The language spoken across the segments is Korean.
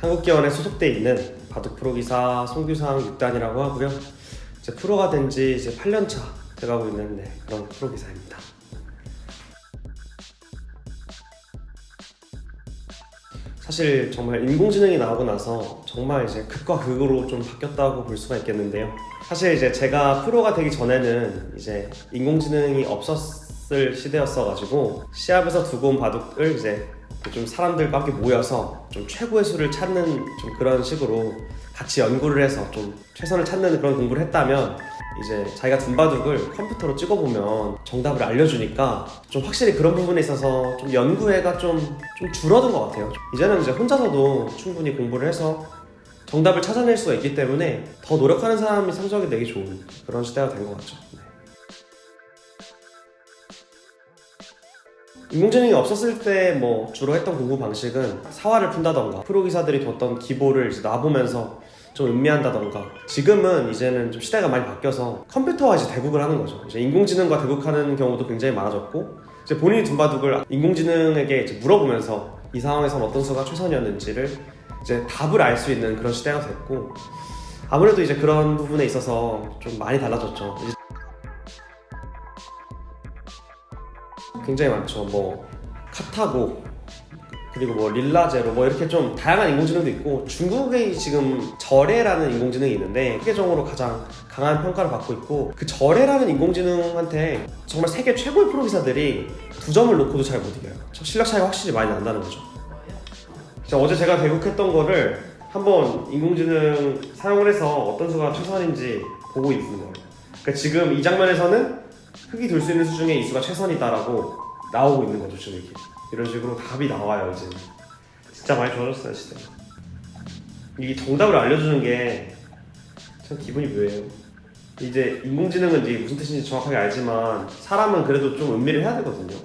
한국기원에 소속돼 있는 바둑 프로기사 송규상 6단이라고 하고요. 이제 프로가 된 지 이제 8년 차 돼가고 있는 네, 그런 프로기사입니다. 사실 정말 인공지능이 나오고 나서 정말 이제 극과 극으로 좀 바뀌었다고 볼 수가 있겠는데요. 사실 이제 제가 프로가 되기 전에는 이제 인공지능이 없었을 시대였어가지고 시합에서 두고 온 바둑을 이제 좀 사람들과 함께 모여서 좀 최고의 수를 찾는 좀 그런 식으로 같이 연구를 해서 좀 최선을 찾는 그런 공부를 했다면 이제 자기가 둔 바둑을 컴퓨터로 찍어보면 정답을 알려주니까 좀 확실히 그런 부분에 있어서 좀 연구회가 좀, 좀 줄어든 것 같아요. 이제는 이제 혼자서도 충분히 공부를 해서 정답을 찾아낼 수가 있기 때문에 더 노력하는 사람이 성적이 내기 좋은 그런 시대가 된 것 같죠. 인공지능이 없었을 때 뭐 주로 했던 공부 방식은 사활을 푼다던가 프로 기사들이 뒀던 기보를 이제 놔보면서 좀 음미한다던가. 지금은 이제는 좀 시대가 많이 바뀌어서 컴퓨터와 이제 대국을 하는 거죠. 이제 인공지능과 대국하는 경우도 굉장히 많아졌고 이제 본인이 둔 바둑을 인공지능에게 이제 물어보면서 이 상황에선 어떤 수가 최선이었는지를 이제 답을 알 수 있는 그런 시대가 됐고 아무래도 이제 그런 부분에 있어서 좀 많이 달라졌죠 굉장히 많죠. 뭐 카타고 그리고 뭐 릴라제로 뭐 이렇게 좀 다양한 인공지능도 있고 중국에 지금 절에라는 인공지능이 있는데 세계적으로 가장 강한 평가를 받고 있고 그 절에라는 인공지능한테 정말 세계 최고의 프로기사들이 두 점을 놓고도 잘 못 이겨요. 실력 차이가 확실히 많이 난다는 거죠. 어제 제가 대국했던 거를 한번 인공지능 사용을 해서 어떤 수가 최선인지 보고 있는 거예요. 그러니까 지금 이 장면에서는 흙이 돌 수 있는 수 중에 이 수가 최선이다라고 나오고 있는 거죠 지금 이렇게. 이런 식으로 답이 나와요 이제. 진짜 많이 좋아졌어요 시대 이 정답을 알려주는 게 참 기분이 묘해요. 이제 인공지능은 이제 무슨 뜻인지 정확하게 알지만 사람은 그래도 좀 음미를 해야 되거든요.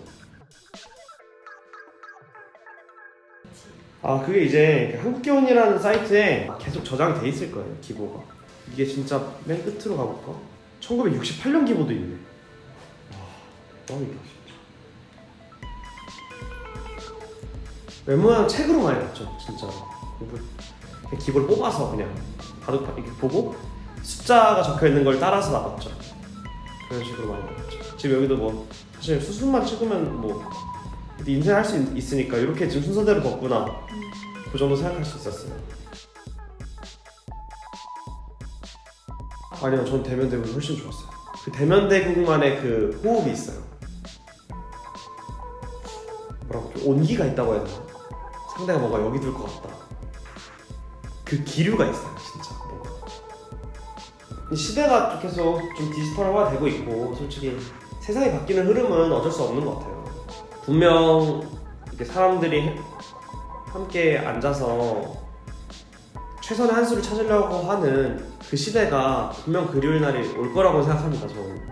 아 그게 이제 한국기원이라는 사이트에 계속 저장이 돼 있을 거예요 기보가. 이게 진짜 맨 끝으로 가볼까? 1968년 기보도 있네 뻥이다 진짜 웬만하면 책으로 많이 봤죠 진짜. 공부 그냥 기본 뽑아서 그냥 바둑 이렇게 보고 숫자가 적혀 있는 걸 따라서 나갔죠. 그런 식으로 많이 나갔죠. 지금 여기도 뭐 사실 수순만 찍으면 뭐 인생 할 수 있으니까 이렇게 지금 순서대로 뒀구나. 그 정도 생각할 수 있었어요. 아니요 전 대면 대국이 훨씬 좋았어요. 그 대면 대국만의 그 호흡이 있어요 뭐라고 좀 온기가 있다고 해야 되나? 상대가 뭔가 여기 둘 것 같다. 그 기류가 있어요, 진짜. 뭔가. 이 시대가 계속 좀 디지털화가 되고 있고, 솔직히 세상이 바뀌는 흐름은 어쩔 수 없는 것 같아요. 분명 이렇게 사람들이 함께 앉아서 최선의 한 수를 찾으려고 하는 그 시대가 분명 그리울 날이 올 거라고 생각합니다, 저는.